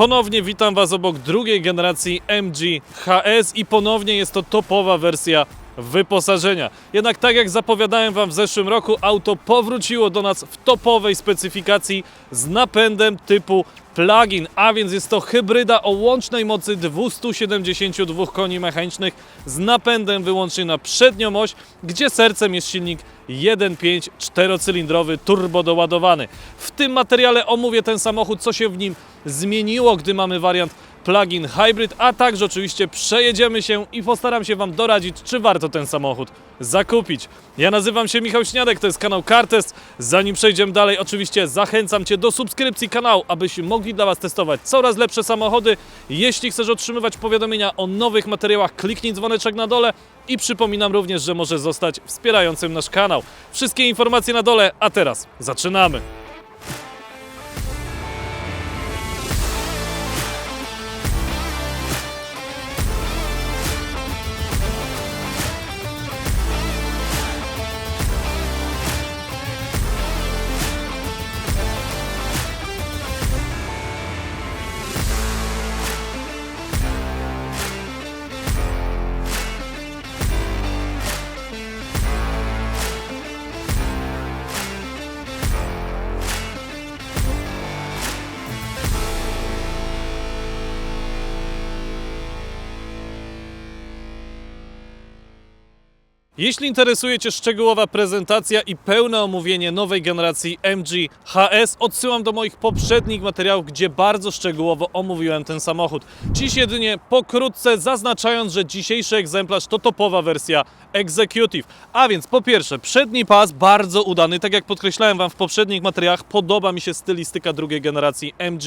Ponownie witam Was obok drugiej generacji MG HS i ponownie jest to topowa wersja wyposażenia. Jednak tak jak zapowiadałem Wam w zeszłym roku, auto powróciło do nas w topowej specyfikacji z napędem typu plug-in, a więc jest to hybryda o łącznej mocy 272 koni mechanicznych z napędem wyłącznie na przednią oś, gdzie sercem jest silnik 1.5 czterocylindrowy turbo doładowany. W tym materiale omówię ten samochód, co się w nim zmieniło, gdy mamy wariant plug-in hybrid, a także oczywiście przejedziemy się i postaram się Wam doradzić, czy warto ten samochód zakupić. Ja nazywam się Michał Śniadek, to jest kanał Kartest. Zanim przejdziemy dalej, oczywiście zachęcam Cię do subskrypcji kanału, abyśmy mogli dla Was testować coraz lepsze samochody. Jeśli chcesz otrzymywać powiadomienia o nowych materiałach, kliknij dzwoneczek na dole i przypominam również, że możesz zostać wspierającym nasz kanał. Wszystkie informacje na dole, a teraz zaczynamy. Jeśli interesuje Cię szczegółowa prezentacja i pełne omówienie nowej generacji MG HS, odsyłam do moich poprzednich materiałów, gdzie bardzo szczegółowo omówiłem ten samochód. Dziś jedynie pokrótce zaznaczając, że dzisiejszy egzemplarz to topowa wersja Executive. A więc po pierwsze, przedni pas bardzo udany, tak jak podkreślałem Wam w poprzednich materiałach, podoba mi się stylistyka drugiej generacji MG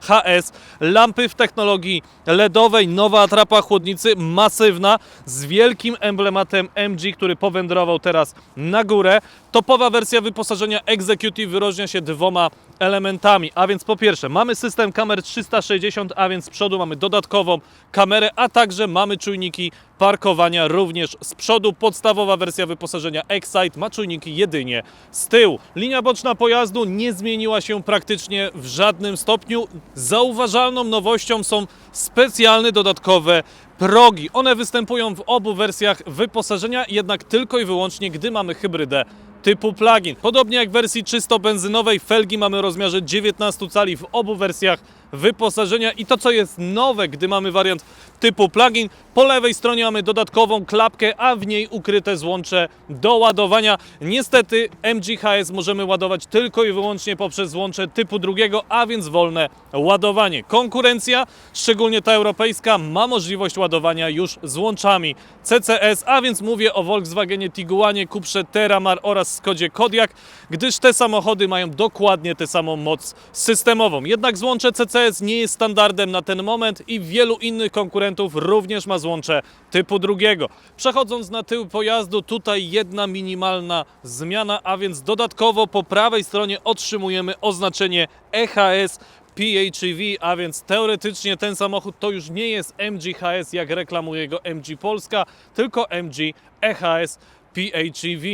HS. Lampy w technologii LEDowej, nowa atrapa chłodnicy, masywna, z wielkim emblematem MG, który powędrował teraz na górę. Topowa wersja wyposażenia Executive wyróżnia się dwoma elementami, a więc po pierwsze mamy system kamer 360, a więc z przodu mamy dodatkową kamerę, a także mamy czujniki parkowania również z przodu. Podstawowa wersja wyposażenia Excite ma czujniki jedynie z tyłu. Linia boczna pojazdu nie zmieniła się praktycznie w żadnym stopniu. Zauważalną nowością są specjalne dodatkowe progi. One występują w obu wersjach wyposażenia, jednak tylko i wyłącznie gdy mamy hybrydę typu plug-in. Podobnie jak w wersji czysto benzynowej, felgi mamy rozmiarze 19 cali w obu wersjach wyposażenia i to co jest nowe, gdy mamy wariant typu plug-in, po lewej stronie mamy dodatkową klapkę, a w niej ukryte złącze do ładowania. Niestety MGHS możemy ładować tylko i wyłącznie poprzez złącze typu drugiego, a więc wolne ładowanie. Konkurencja, szczególnie ta europejska, ma możliwość ładowania już złączami CCS, a więc mówię o Volkswagenie Tiguanie, Cuprze Terramar oraz Skodzie Kodiaq, gdyż te samochody mają dokładnie tę samą moc systemową. Jednak złącze CCS nie jest standardem na ten moment i wielu innych konkurentów również ma złącze typu drugiego. Przechodząc na tył pojazdu, tutaj jedna minimalna zmiana, a więc dodatkowo po prawej stronie otrzymujemy oznaczenie EHS PHEV, a więc teoretycznie ten samochód to już nie jest MG HS, jak reklamuje go MG Polska, tylko MG EHS PHEV.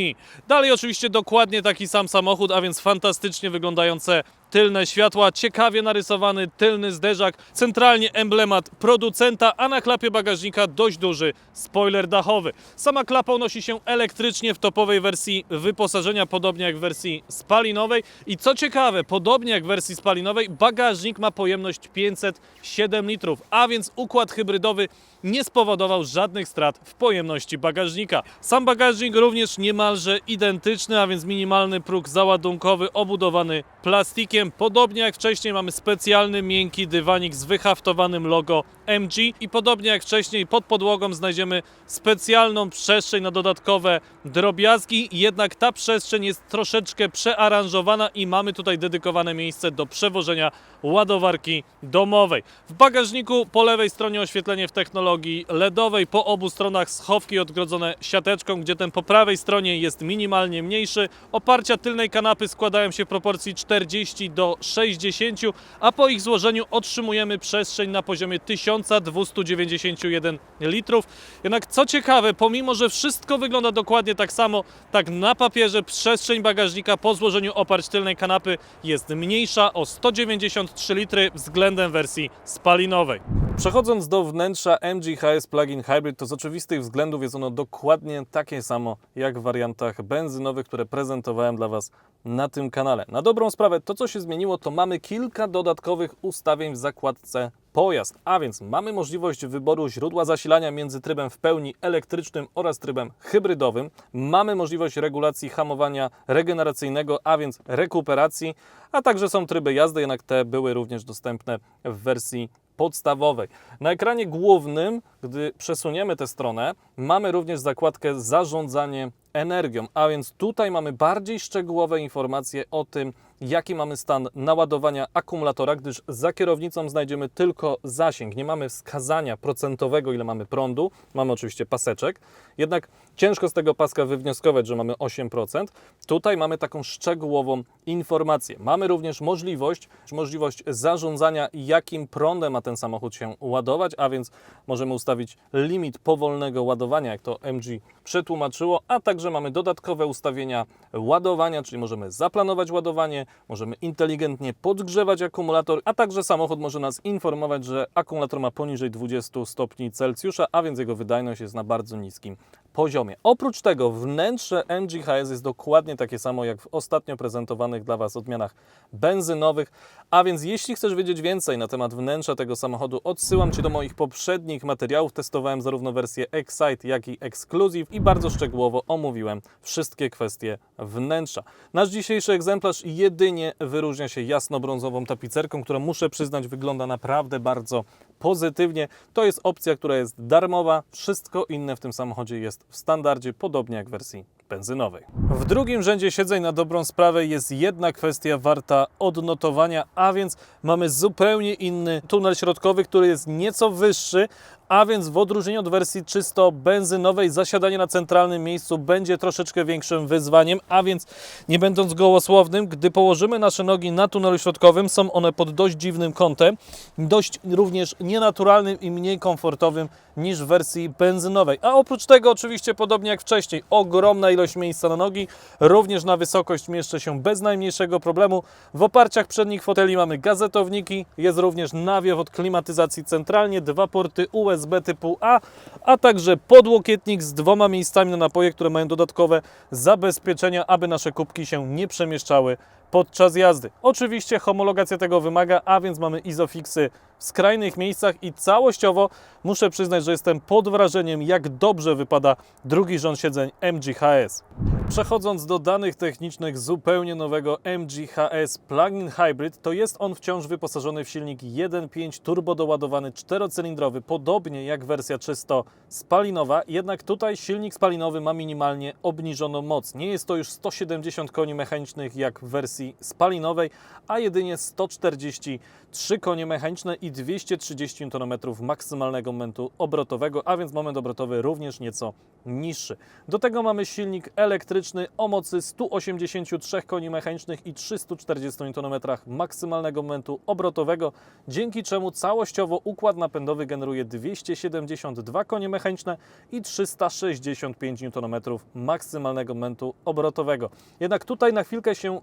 Dalej oczywiście dokładnie taki sam samochód, a więc fantastycznie wyglądające tylne światła, ciekawie narysowany tylny zderzak, centralnie emblemat producenta, a na klapie bagażnika dość duży spoiler dachowy. Sama klapa unosi się elektrycznie w topowej wersji wyposażenia, podobnie jak w wersji spalinowej. I co ciekawe, podobnie jak w wersji spalinowej, bagażnik ma pojemność 507 litrów, a więc układ hybrydowy nie spowodował żadnych strat w pojemności bagażnika. Sam bagażnik również niemalże identyczny, a więc minimalny próg załadunkowy obudowany plastikiem. Podobnie jak wcześniej mamy specjalny miękki dywanik z wyhaftowanym logo MG i podobnie jak wcześniej pod podłogą znajdziemy specjalną przestrzeń na dodatkowe drobiazgi, jednak ta przestrzeń jest troszeczkę przearanżowana i mamy tutaj dedykowane miejsce do przewożenia ładowarki domowej. W bagażniku po lewej stronie oświetlenie w technologii LEDowej, po obu stronach schowki odgrodzone siateczką, gdzie ten po prawej stronie jest minimalnie mniejszy. Oparcia tylnej kanapy składają się w proporcji 40 do 60, a po ich złożeniu otrzymujemy przestrzeń na poziomie 1291 litrów. Jednak co ciekawe, pomimo że wszystko wygląda dokładnie tak samo, tak na papierze przestrzeń bagażnika po złożeniu oparć tylnej kanapy jest mniejsza o 193 litry względem wersji spalinowej. Przechodząc do wnętrza MG HS Plug-in Hybrid, to z oczywistych względów jest ono dokładnie takie samo jak w wariantach benzynowych, które prezentowałem dla Was na tym kanale. Na dobrą sprawę, to co się zmieniło, to mamy kilka dodatkowych ustawień w zakładce pojazd, a więc mamy możliwość wyboru źródła zasilania między trybem w pełni elektrycznym oraz trybem hybrydowym. Mamy możliwość regulacji hamowania regeneracyjnego, a więc rekuperacji, a także są tryby jazdy, jednak te były również dostępne w wersji podstawowej. Na ekranie głównym, gdy przesuniemy tę stronę, mamy również zakładkę zarządzanie energią, a więc tutaj mamy bardziej szczegółowe informacje o tym, jaki mamy stan naładowania akumulatora, gdyż za kierownicą znajdziemy tylko zasięg. Nie mamy wskazania procentowego, ile mamy prądu. Mamy oczywiście paseczek, jednak ciężko z tego paska wywnioskować, że mamy 8%. Tutaj mamy taką szczegółową informację. Mamy również możliwość, możliwość zarządzania, jakim prądem ma ten samochód się ładować, a więc możemy ustawić limit powolnego ładowania, jak to MG przetłumaczyło, a także mamy dodatkowe ustawienia ładowania, czyli możemy zaplanować ładowanie, możemy inteligentnie podgrzewać akumulator, a także samochód może nas informować, że akumulator ma poniżej 20 stopni Celsjusza, a więc jego wydajność jest na bardzo niskim poziomie. Oprócz tego wnętrze MG HS jest dokładnie takie samo jak w ostatnio prezentowanych dla Was odmianach benzynowych, a więc jeśli chcesz wiedzieć więcej na temat wnętrza tego samochodu, odsyłam Cię do moich poprzednich materiałów. Testowałem zarówno wersję Excite, jak i Exclusive i bardzo szczegółowo omówiłem wszystkie kwestie wnętrza. Nasz dzisiejszy egzemplarz jedynie wyróżnia się jasno-brązową tapicerką, która muszę przyznać wygląda naprawdę bardzo pozytywnie. To jest opcja, która jest darmowa. Wszystko inne w tym samochodzie jest w standardzie, podobnie jak w wersji benzynowej. W drugim rzędzie siedzeń na dobrą sprawę jest jedna kwestia warta odnotowania, a więc mamy zupełnie inny tunel środkowy, który jest nieco wyższy, a więc w odróżnieniu od wersji czysto benzynowej zasiadanie na centralnym miejscu będzie troszeczkę większym wyzwaniem, a więc nie będąc gołosłownym, gdy położymy nasze nogi na tunelu środkowym, są one pod dość dziwnym kątem, dość również nienaturalnym i mniej komfortowym niż w wersji benzynowej. A oprócz tego oczywiście podobnie jak wcześniej, ogromna ilość miejsca na nogi, również na wysokość mieszczę się bez najmniejszego problemu. W oparciach przednich foteli mamy gazetowniki, jest również nawiew od klimatyzacji centralnie, dwa porty USB typu A, a także podłokietnik z dwoma miejscami na napoje, które mają dodatkowe zabezpieczenia, aby nasze kubki się nie przemieszczały podczas jazdy. Oczywiście homologacja tego wymaga, a więc mamy izofixy w skrajnych miejscach i całościowo muszę przyznać, że jestem pod wrażeniem, jak dobrze wypada drugi rząd siedzeń MG HS. Przechodząc do danych technicznych zupełnie nowego MG HS Plug-in Hybrid, to jest on wciąż wyposażony w silnik 1.5 turbo doładowany czterocylindrowy, podobnie jak wersja czysto spalinowa, jednak tutaj silnik spalinowy ma minimalnie obniżoną moc. Nie jest to już 170 koni mechanicznych jak w wersji spalinowej, a jedynie 143 konie mechaniczne i 230 Nm maksymalnego momentu obrotowego, a więc moment obrotowy również nieco niższy. Do tego mamy silnik elektryczny o mocy 183 koni mechanicznych i 340 Nm maksymalnego momentu obrotowego, dzięki czemu całościowo układ napędowy generuje 272 konie mechaniczne i 365 Nm maksymalnego momentu obrotowego. Jednak tutaj na chwilkę się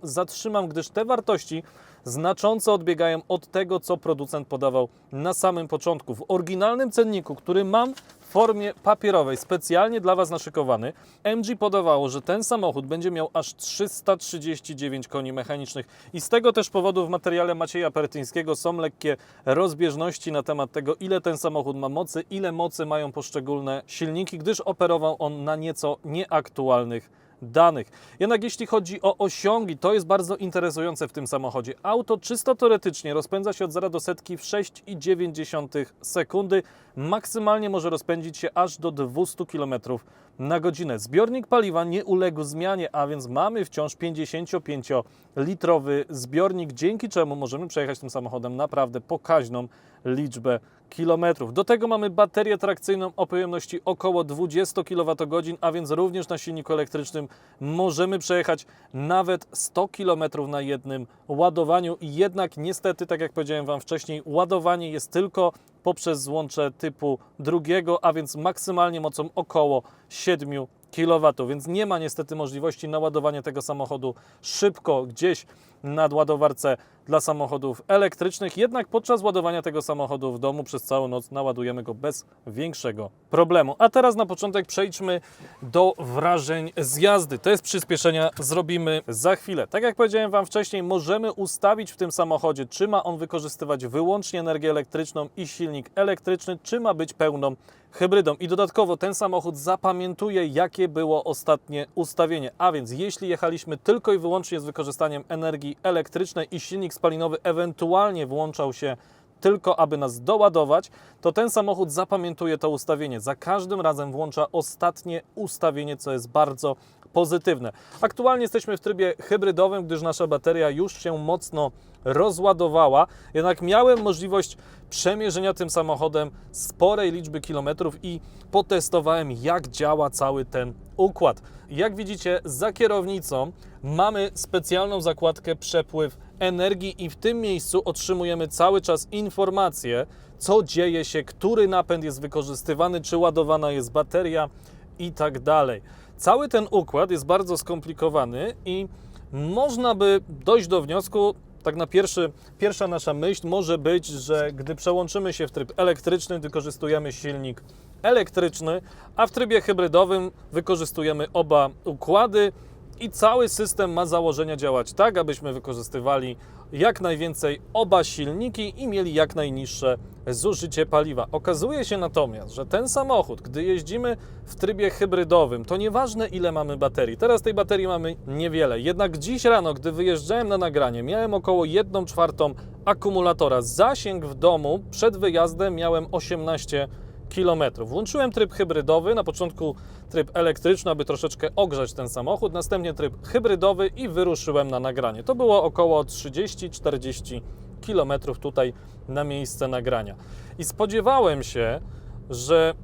zatrzymam, gdyż te wartości znacząco odbiegają od tego, co producent podawał na samym początku. W oryginalnym cenniku, który mam w formie papierowej, specjalnie dla Was naszykowany, MG podawało, że ten samochód będzie miał aż 339 koni mechanicznych i z tego też powodu w materiale Macieja Pertyńskiego są lekkie rozbieżności na temat tego, ile ten samochód ma mocy, ile mocy mają poszczególne silniki, gdyż operował on na nieco nieaktualnych danych. Jednak jeśli chodzi o osiągi, to jest bardzo interesujące w tym samochodzie. Auto czysto teoretycznie rozpędza się od 0 do setki w 6,9 sekundy. Maksymalnie może rozpędzić się aż do 200 km na godzinę. Zbiornik paliwa nie uległ zmianie, a więc mamy wciąż 55-litrowy zbiornik, dzięki czemu możemy przejechać tym samochodem naprawdę pokaźną liczbę kilometrów. Do tego mamy baterię trakcyjną o pojemności około 20 kWh, a więc również na silniku elektrycznym możemy przejechać nawet 100 km na jednym ładowaniu. I jednak niestety, tak jak powiedziałem Wam wcześniej, ładowanie jest tylko poprzez złącze typu drugiego, a więc maksymalnie mocą około 7 kW, więc nie ma niestety możliwości naładowania tego samochodu szybko gdzieś na ładowarce dla samochodów elektrycznych. Jednak podczas ładowania tego samochodu w domu przez całą noc naładujemy go bez większego problemu. A teraz na początek przejdźmy do wrażeń z jazdy. Test przyspieszenia zrobimy za chwilę. Tak jak powiedziałem Wam wcześniej, możemy ustawić w tym samochodzie, czy ma on wykorzystywać wyłącznie energię elektryczną i silnik elektryczny, czy ma być pełną hybrydą. I dodatkowo ten samochód zapamiętuje, jakie było ostatnie ustawienie. A więc jeśli jechaliśmy tylko i wyłącznie z wykorzystaniem energii elektrycznej i silnik spalinowy ewentualnie włączał się tylko aby nas doładować, to ten samochód zapamiętuje to ustawienie. Za każdym razem włącza ostatnie ustawienie, co jest bardzo pozytywne. Aktualnie jesteśmy w trybie hybrydowym, gdyż nasza bateria już się mocno rozładowała, jednak miałem możliwość przemierzenia tym samochodem sporej liczby kilometrów i potestowałem, jak działa cały ten układ. Jak widzicie, za kierownicą mamy specjalną zakładkę przepływ energii i w tym miejscu otrzymujemy cały czas informacje, co dzieje się, który napęd jest wykorzystywany, czy ładowana jest bateria i tak dalej. Cały ten układ jest bardzo skomplikowany i można by dojść do wniosku, tak na pierwszy, pierwsza nasza myśl może być, że gdy przełączymy się w tryb elektryczny, wykorzystujemy silnik elektryczny, a w trybie hybrydowym wykorzystujemy oba układy i cały system ma założenia działać tak, abyśmy wykorzystywali jak najwięcej oba silniki i mieli jak najniższe zużycie paliwa. Okazuje się natomiast, że ten samochód, gdy jeździmy w trybie hybrydowym, to nieważne ile mamy baterii. Teraz tej baterii mamy niewiele. Jednak dziś rano, gdy wyjeżdżałem na nagranie, miałem około 1 czwartą akumulatora. Zasięg w domu przed wyjazdem miałem 18 km. Włączyłem tryb hybrydowy, na początku tryb elektryczny, aby troszeczkę ogrzać ten samochód, następnie tryb hybrydowy i wyruszyłem na nagranie. To było około 30-40 km tutaj na miejsce nagrania. I spodziewałem się, że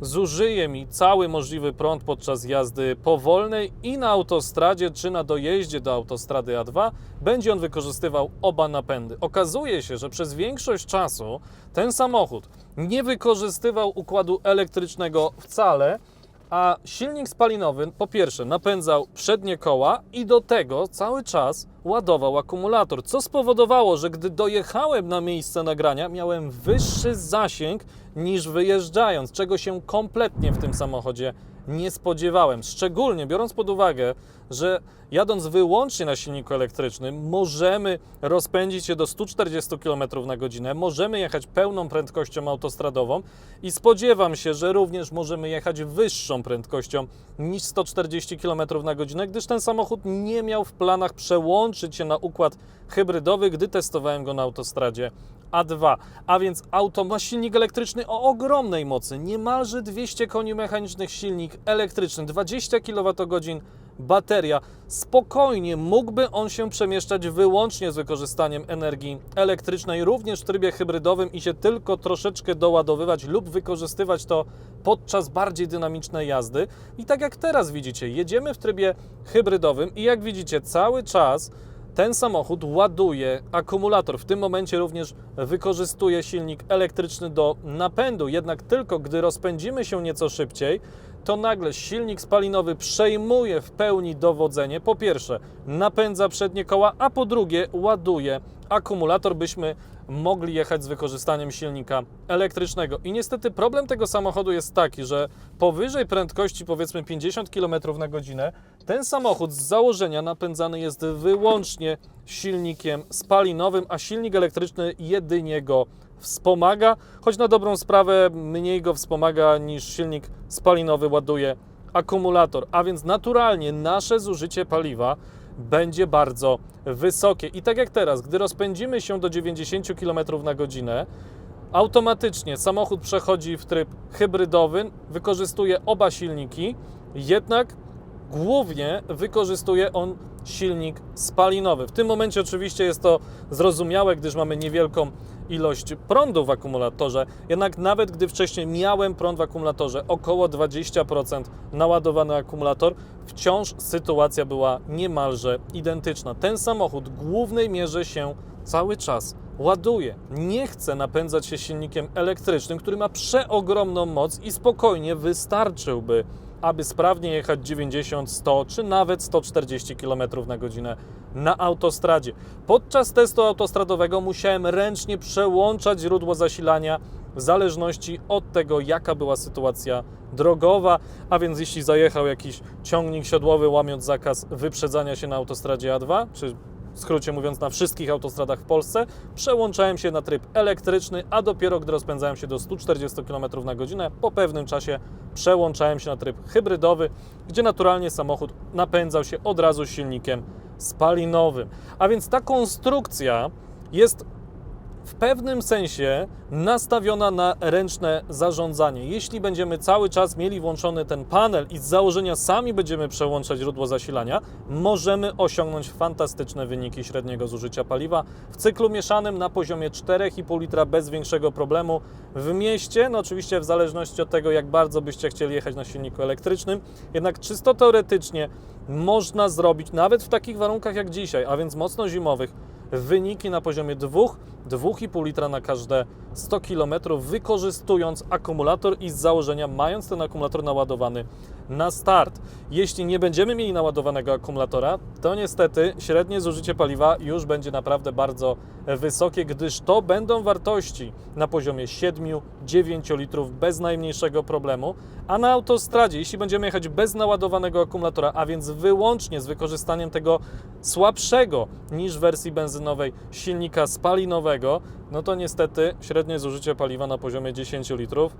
zużyje mi cały możliwy prąd podczas jazdy powolnej i na autostradzie, czy na dojeździe do autostrady A2 będzie on wykorzystywał oba napędy. Okazuje się, że przez większość czasu ten samochód nie wykorzystywał układu elektrycznego wcale, a silnik spalinowy po pierwsze napędzał przednie koła i do tego cały czas ładował akumulator, co spowodowało, że gdy dojechałem na miejsce nagrania, miałem wyższy zasięg niż wyjeżdżając, czego się kompletnie w tym samochodzie nie spodziewałem. Szczególnie biorąc pod uwagę, że jadąc wyłącznie na silniku elektrycznym, możemy rozpędzić się do 140 km na godzinę, możemy jechać pełną prędkością autostradową i spodziewam się, że również możemy jechać wyższą prędkością niż 140 km na godzinę, gdyż ten samochód nie miał w planach przełączyć się na układ hybrydowy, gdy testowałem go na autostradzie A2. A więc auto ma silnik elektryczny o ogromnej mocy, niemalże 200 koni mechanicznych silnik elektryczny, 20 kWh bateria. Spokojnie mógłby on się przemieszczać wyłącznie z wykorzystaniem energii elektrycznej, również w trybie hybrydowym i się tylko troszeczkę doładowywać lub wykorzystywać to podczas bardziej dynamicznej jazdy. I tak jak teraz widzicie, jedziemy w trybie hybrydowym i jak widzicie, cały czas ten samochód ładuje akumulator. W tym momencie również wykorzystuje silnik elektryczny do napędu. Jednak tylko gdy rozpędzimy się nieco szybciej, to nagle silnik spalinowy przejmuje w pełni dowodzenie. Po pierwsze, napędza przednie koła, a po drugie, ładuje akumulator, byśmy mogli jechać z wykorzystaniem silnika elektrycznego. I niestety problem tego samochodu jest taki, że powyżej prędkości powiedzmy 50 km na godzinę ten samochód z założenia napędzany jest wyłącznie silnikiem spalinowym, a silnik elektryczny jedynie go wspomaga, choć na dobrą sprawę mniej go wspomaga niż silnik spalinowy ładuje akumulator, a więc naturalnie nasze zużycie paliwa będzie bardzo wysokie. I tak jak teraz, gdy rozpędzimy się do 90 km na godzinę, Automatycznie samochód przechodzi w tryb hybrydowy, wykorzystuje oba silniki, jednak głównie wykorzystuje on silnik spalinowy. W tym momencie oczywiście jest to zrozumiałe, gdyż mamy niewielką ilość prądu w akumulatorze, jednak nawet gdy wcześniej miałem prąd w akumulatorze, około 20% naładowany akumulator, wciąż sytuacja była niemalże identyczna. Ten samochód w głównej mierze się cały czas ładuje. Nie chce napędzać się silnikiem elektrycznym, który ma przeogromną moc i spokojnie wystarczyłby, aby sprawnie jechać 90, 100 czy nawet 140 km na godzinę na autostradzie. Podczas testu autostradowego musiałem ręcznie przełączać źródło zasilania w zależności od tego, jaka była sytuacja drogowa, a więc jeśli zajechał jakiś ciągnik siodłowy, łamiąc zakaz wyprzedzania się na autostradzie A2, czy w skrócie mówiąc na wszystkich autostradach w Polsce, przełączałem się na tryb elektryczny, a dopiero gdy rozpędzałem się do 140 km na godzinę, po pewnym czasie przełączałem się na tryb hybrydowy, gdzie naturalnie samochód napędzał się od razu silnikiem spalinowym. A więc ta konstrukcja jest w pewnym sensie nastawiona na ręczne zarządzanie. Jeśli będziemy cały czas mieli włączony ten panel i z założenia sami będziemy przełączać źródło zasilania, możemy osiągnąć fantastyczne wyniki średniego zużycia paliwa w cyklu mieszanym na poziomie 4,5 litra bez większego problemu. W mieście, no oczywiście w zależności od tego, jak bardzo byście chcieli jechać na silniku elektrycznym, jednak czysto teoretycznie można zrobić, nawet w takich warunkach jak dzisiaj, a więc mocno zimowych, wyniki na poziomie 2, 2,5 litra na każde 100 km, wykorzystując akumulator i z założenia mając ten akumulator naładowany na start. Jeśli nie będziemy mieli naładowanego akumulatora, to niestety średnie zużycie paliwa już będzie naprawdę bardzo wysokie, gdyż to będą wartości na poziomie 7-9 litrów bez najmniejszego problemu, a na autostradzie, jeśli będziemy jechać bez naładowanego akumulatora, a więc wyłącznie z wykorzystaniem tego słabszego niż w wersji benzynowej silnika spalinowego, no to niestety średnie zużycie paliwa na poziomie 10 litrów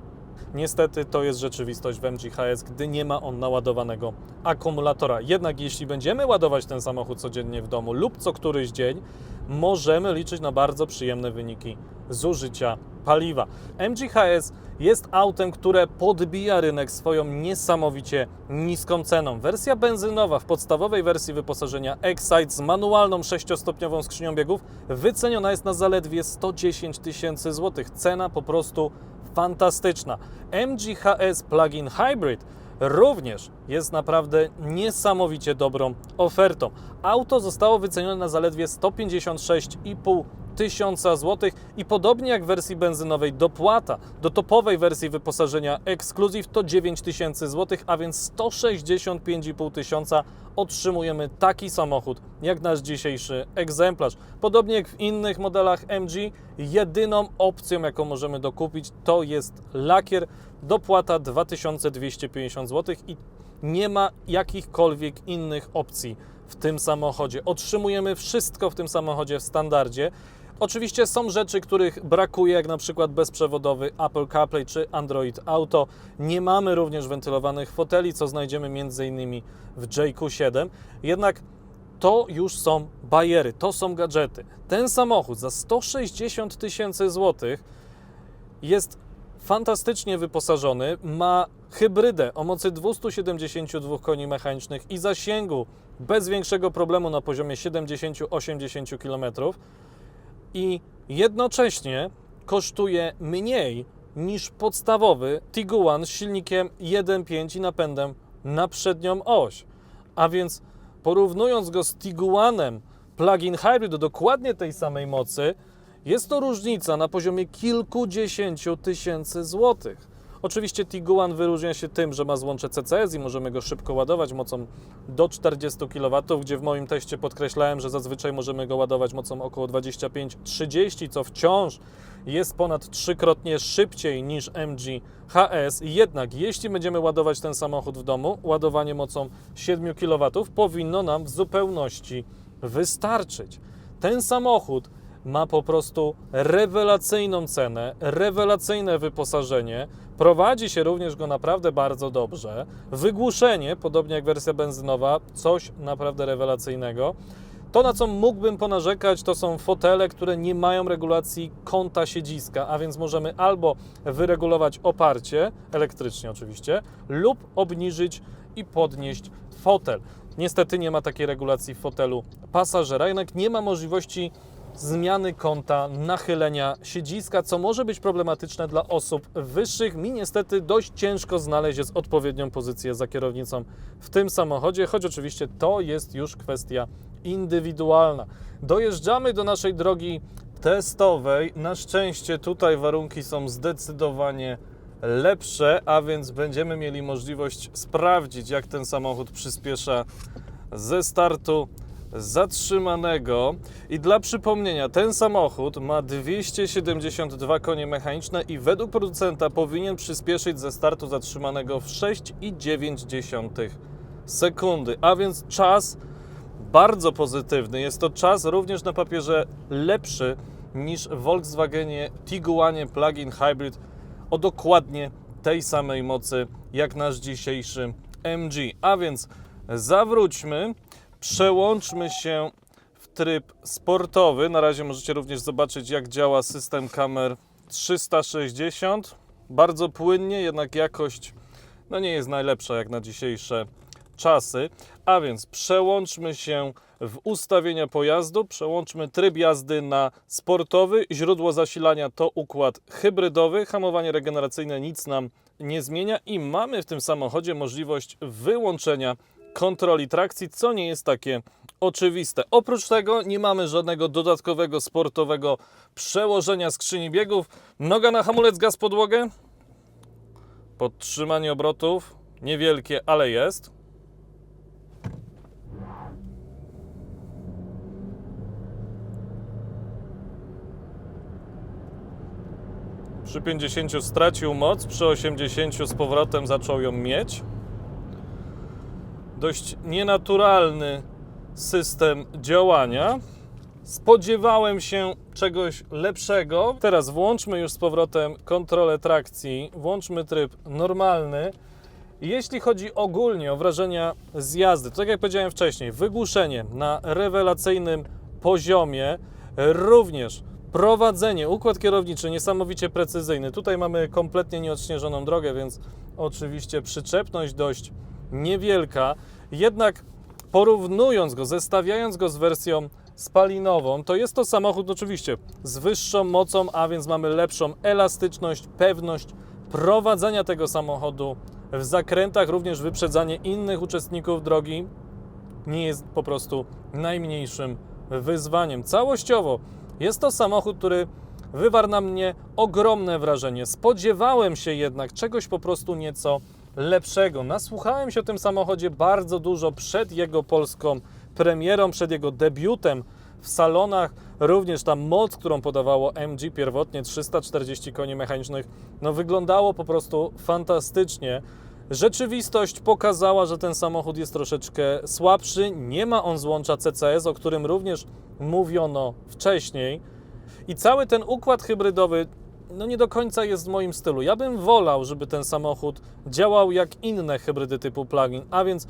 Niestety to jest rzeczywistość w MGHS, gdy nie ma on naładowanego akumulatora. Jednak jeśli będziemy ładować ten samochód codziennie w domu lub co któryś dzień, możemy liczyć na bardzo przyjemne wyniki zużycia paliwa. MGHS jest autem, które podbija rynek swoją niesamowicie niską ceną. Wersja benzynowa w podstawowej wersji wyposażenia Excite z manualną 6-stopniową skrzynią biegów wyceniona jest na zaledwie 110 tysięcy złotych. Cena po prostu fantastyczna. MGHS Plug-in Hybrid również jest naprawdę niesamowicie dobrą ofertą. Auto zostało wycenione na zaledwie 156,5 tysiąca złotych i podobnie jak w wersji benzynowej dopłata do topowej wersji wyposażenia Exclusive to 9 tysięcy złotych, a więc 165,5 tysiąca otrzymujemy taki samochód jak nasz dzisiejszy egzemplarz. Podobnie jak w innych modelach MG, jedyną opcją jaką możemy dokupić to jest lakier, dopłata 2250 zł i nie ma jakichkolwiek innych opcji w tym samochodzie. Otrzymujemy wszystko w tym samochodzie w standardzie. Oczywiście są rzeczy, których brakuje, jak na przykład bezprzewodowy Apple CarPlay czy Android Auto. Nie mamy również wentylowanych foteli, co znajdziemy m.in. w JQ7. Jednak to już są bajery, to są gadżety. Ten samochód za 160 tysięcy złotych jest fantastycznie wyposażony, ma hybrydę o mocy 272 koni mechanicznych i zasięgu bez większego problemu na poziomie 70-80 km i jednocześnie kosztuje mniej niż podstawowy Tiguan z silnikiem 1.5 i napędem na przednią oś. A więc porównując go z Tiguanem plug-in hybrid do dokładnie tej samej mocy, jest to różnica na poziomie kilkudziesięciu tysięcy złotych. Oczywiście Tiguan wyróżnia się tym, że ma złącze CCS i możemy go szybko ładować mocą do 40 kW, gdzie w moim teście podkreślałem, że zazwyczaj możemy go ładować mocą około 25-30, co wciąż jest ponad trzykrotnie szybciej niż MG HS. Jednak jeśli będziemy ładować ten samochód w domu, ładowanie mocą 7 kW powinno nam w zupełności wystarczyć. Ten samochód ma po prostu rewelacyjną cenę, rewelacyjne wyposażenie. Prowadzi się również go naprawdę bardzo dobrze. Wygłuszenie, podobnie jak wersja benzynowa, coś naprawdę rewelacyjnego. To, na co mógłbym ponarzekać, to są fotele, które nie mają regulacji kąta siedziska, a więc możemy albo wyregulować oparcie, elektrycznie oczywiście, lub obniżyć i podnieść fotel. Niestety nie ma takiej regulacji w fotelu pasażera, jednak nie ma możliwości zmiany kąta nachylenia siedziska, co może być problematyczne dla osób wyższych. Mi niestety dość ciężko znaleźć jest odpowiednią pozycję za kierownicą w tym samochodzie, choć oczywiście to jest już kwestia indywidualna. Dojeżdżamy do naszej drogi testowej. Na szczęście tutaj warunki są zdecydowanie lepsze, a więc będziemy mieli możliwość sprawdzić, jak ten samochód przyspiesza ze startu zatrzymanego. I dla przypomnienia, ten samochód ma 272 konie mechaniczne i według producenta powinien przyspieszyć ze startu zatrzymanego w 6,9 sekundy, a więc czas bardzo pozytywny. Jest to czas również na papierze lepszy niż w Volkswagenie Tiguanie Plug-in Hybrid o dokładnie tej samej mocy jak nasz dzisiejszy MG. A więc zawróćmy, przełączmy się w tryb sportowy. Na razie możecie również zobaczyć, jak działa system kamer 360. Bardzo płynnie, jednak jakość no nie jest najlepsza jak na dzisiejsze czasy. A więc przełączmy się w ustawienia pojazdu, przełączmy tryb jazdy na sportowy. Źródło zasilania to układ hybrydowy, hamowanie regeneracyjne nic nam nie zmienia i mamy w tym samochodzie możliwość wyłączenia kontroli trakcji, co nie jest takie oczywiste. Oprócz tego nie mamy żadnego dodatkowego sportowego przełożenia skrzyni biegów. Noga na hamulec, gaz podłogę. Podtrzymanie obrotów niewielkie, ale jest. Przy 50 stracił moc, przy 80 z powrotem zaczął ją mieć. Dość nienaturalny system działania. Spodziewałem się czegoś lepszego. Teraz włączmy już z powrotem kontrolę trakcji, włączmy tryb normalny. Jeśli chodzi ogólnie o wrażenia z jazdy, to tak jak powiedziałem wcześniej, wygłuszenie na rewelacyjnym poziomie, również prowadzenie, układ kierowniczy niesamowicie precyzyjny. Tutaj mamy kompletnie nieodśnieżoną drogę, więc oczywiście przyczepność dość niewielka. Jednak porównując go, zestawiając go z wersją spalinową, to jest to samochód oczywiście z wyższą mocą, a więc mamy lepszą elastyczność, pewność prowadzenia tego samochodu w zakrętach, również wyprzedzanie innych uczestników drogi nie jest po prostu najmniejszym wyzwaniem. Całościowo jest to samochód, który wywarł na mnie ogromne wrażenie. Spodziewałem się jednak czegoś po prostu nieco lepszego. Nasłuchałem się o tym samochodzie bardzo dużo przed jego polską premierą, przed jego debiutem w salonach. Również ta moc, którą podawało MG pierwotnie, 340 koni mechanicznych, no wyglądało po prostu fantastycznie. Rzeczywistość pokazała, że ten samochód jest troszeczkę słabszy. Nie ma on złącza CCS, o którym również mówiono wcześniej. I cały ten układ hybrydowy no nie do końca jest w moim stylu. Ja bym wolał, żeby ten samochód działał jak inne hybrydy typu plug-in, a więc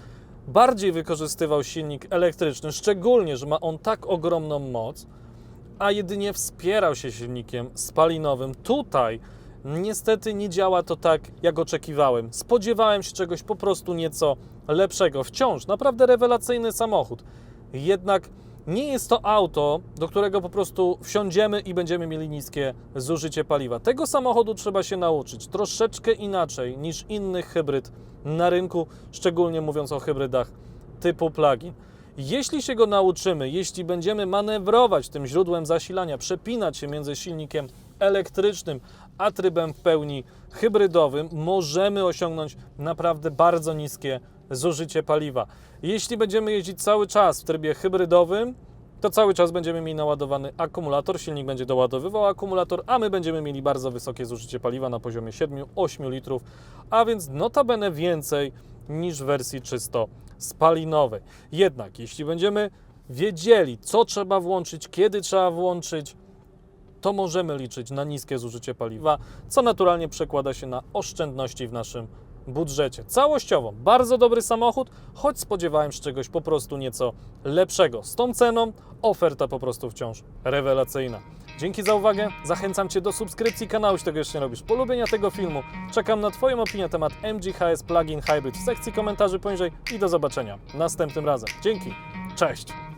bardziej wykorzystywał silnik elektryczny, szczególnie, że ma on tak ogromną moc, a jedynie wspierał się silnikiem spalinowym. Tutaj niestety nie działa to tak, jak oczekiwałem. Spodziewałem się czegoś po prostu nieco lepszego. Wciąż naprawdę rewelacyjny samochód. Jednak nie jest to auto, do którego po prostu wsiądziemy i będziemy mieli niskie zużycie paliwa. Tego samochodu trzeba się nauczyć troszeczkę inaczej niż innych hybryd na rynku, szczególnie mówiąc o hybrydach typu plug-in. Jeśli się go nauczymy, jeśli będziemy manewrować tym źródłem zasilania, przepinać się między silnikiem elektrycznym a trybem w pełni hybrydowym, możemy osiągnąć naprawdę bardzo niskie zużycie paliwa. Jeśli będziemy jeździć cały czas w trybie hybrydowym, to cały czas będziemy mieli naładowany akumulator, silnik będzie doładowywał akumulator, a my będziemy mieli bardzo wysokie zużycie paliwa na poziomie 7-8 litrów, a więc notabene więcej niż w wersji czysto spalinowej. Jednak jeśli będziemy wiedzieli, co trzeba włączyć, kiedy trzeba włączyć, to możemy liczyć na niskie zużycie paliwa, co naturalnie przekłada się na oszczędności w naszym budżecie. Całościowo bardzo dobry samochód, choć spodziewałem się czegoś po prostu nieco lepszego. Z tą ceną oferta po prostu wciąż rewelacyjna. Dzięki za uwagę, zachęcam Cię do subskrypcji kanału, jeśli tego jeszcze nie robisz, polubienia tego filmu. Czekam na Twoją opinię na temat MGHS Plug-in Hybrid w sekcji komentarzy poniżej i do zobaczenia następnym razem. Dzięki, cześć!